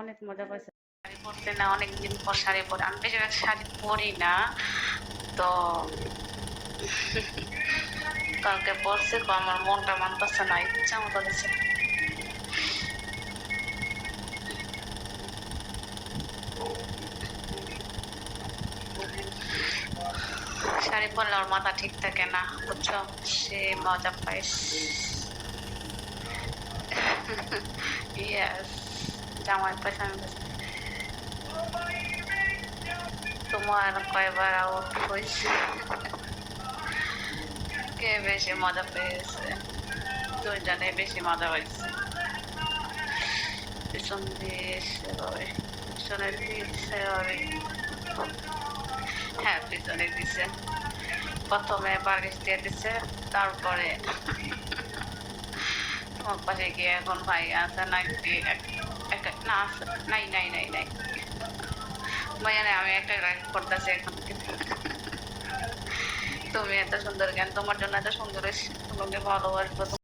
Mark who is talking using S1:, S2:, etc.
S1: অনেক মজা পাইছে।
S2: শাড়ি পরতে না অনেকদিন পর শাড়ি পরে, আমি বেশিরভাগ শাড়ি পরি না, তো কালকে পরছে তো আমার মনটা মানতেছে না, ইচ্ছা মতো দিচ্ছে শাড়ি পরলে ওর মাথা ঠিক থাকে না, বুঝছ? সে মজা পায় ইয়েস আমি তোমার কয়বার আউট হয়েছে? কে বেশি মজা পেয়েছে? দুইজনে বেশি মজা হয়েছে। দিয়ে হ্যাঁ পিছনে দিছে প্রথমে বালিশ দিয়ে দিছে তারপরে তোমার পাশে গিয়ে এখন ভাই আছে নাকি? এক- এক- না, নাই নাই নাই নাই। ভাইয়া, নাই, আমি একটা গান করতেছি এখন। তুমি এত সুন্দর জ্ঞান তোমার জন্য এত সুন্দর তোমাকে ভালোবাসবো।